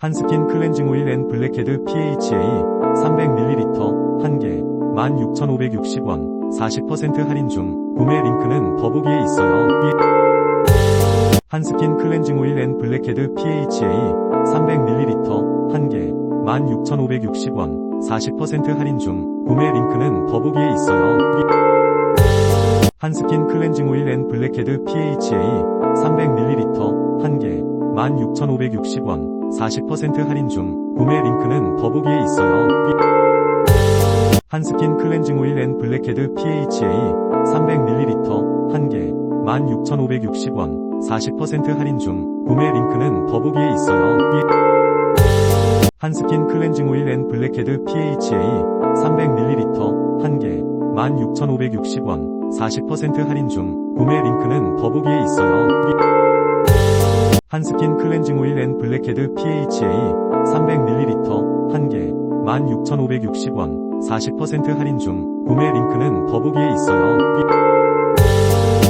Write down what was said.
한스킨 클렌징 오일 앤 블랙헤드 PHA 300ml 1개 16,560원 40% 할인 중 구매 링크는 더보기에 있어요. 한스킨 클렌징 오일 앤 블랙헤드 PHA 300ml 1개 16,560원 40% 할인 중 구매 링크는 더보기에 있어요. 한스킨 클렌징 오일 앤 블랙헤드 PHA 300ml 1개 16,560원 40% 할인 중 구매 링크는 더보기에 있어요. 한스킨 클렌징 오일 앤 블랙헤드 PHA 300ml 1개 16,560원 40% 할인 중 구매 링크는 더보기에 있어요. 한스킨 클렌징 오일 앤 블랙헤드 PHA 300ml 1개 16,560원 40% 할인 중 구매 링크는 더보기에 있어요. 한스킨 클렌징 오일 앤 블랙헤드 PHA 300ml 1개 16,560원 40% 할인 중 구매 링크는 더보기에 있어요.